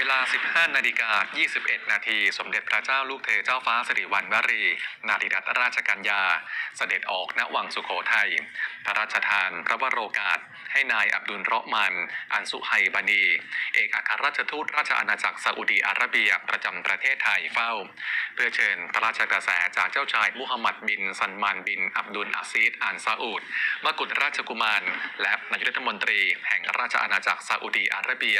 เวลา 15 นาฬิกา 21 นาที สมเด็จพระเจ้าลูกเธอเจ้าฟ้าสิริวัณวรี นาริรัตนราชกัญญา เสด็จออกณวังสุโขทัย พระราชทานพระวโรกาส ให้นายอับดุลเราะมัน อันสุไฮบานี เอกอัครราชทูตราชอาณาจักรซาอุดีอาระเบียประจำประเทศไทยเฝ้า เพื่อเชิญพระราชกระแสจากเจ้าชายมุฮัมมัดบินซันมานบิน อับดุลอาซีดอันซาอุดมกุฎราชกุมาร และนายกรัฐมนตรี แห่งราชอาณาจักรซาอุดีอาระเบีย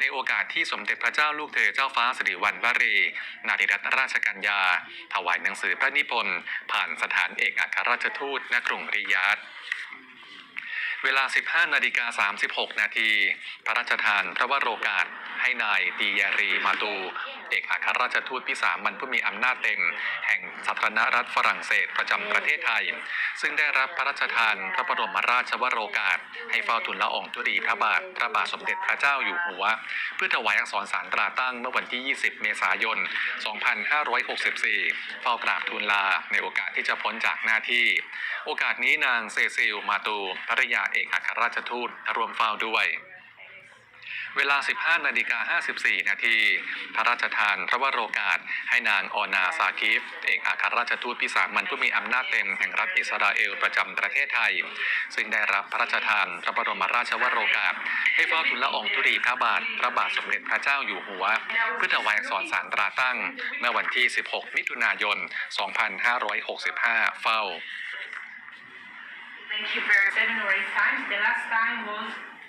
ในโอกาสที่สมเด็จพระเจ้าลูกเธอเจ้าฟ้าสิริวัณวรี นาธิรัตนราชกัญญา ถวายหนังสือพระนิพนธ์ผ่านสถานเอกอัครราชทูตณกรุงริยาดเวลา 15 นาฬิกา 36 นาที พระราชทานพระวโรกาส ให้นายตียารีมาตู เอกอัครราชทูตพิสามันผู้มีอำนาจเต็ม แห่งสาธารณรัฐฝรั่งเศสประจำประเทศไทย ซึ่งได้รับพระราชทานพระบรมราชวโรกาส ให้เฝ้าทูลละอองธุลีพระบาท พระบาทสมเด็จพระเจ้าอยู่หัว เพื่อถวายอักษรสารตราตั้งเมื่อวันที่ 20 เมษายน 2564 เฝ้ากราบทูลลาในโอกาสที่จะพ้นจากหน้าที่ โอกาสนี้นางเซซิลมาตูภรรยาเอกอัครราชทูตร่วมเฝ้าด้วย เวลา 15 นาฬิกา 54 นาทีพระราชทานพระวโรกาส ให้นางออนาซาคิฟ เอกอัครราชทูตพิสามันผู้มีอำนาจเต็มแห่งรัฐอิสราเอลประจำประเทศไทย ซึ่งได้รับพระราชทานพระบรมราชวโรกาส ให้เฝ้าทูลละอองธุลีพระบาท พระบาทสมเด็จพระเจ้าอยู่หัว เพื่อถวายอักษรสารตราตั้ง เมื่อวันที่ 16 มิถุนายน 2565 เฝ้า Thank you for January time. The last time was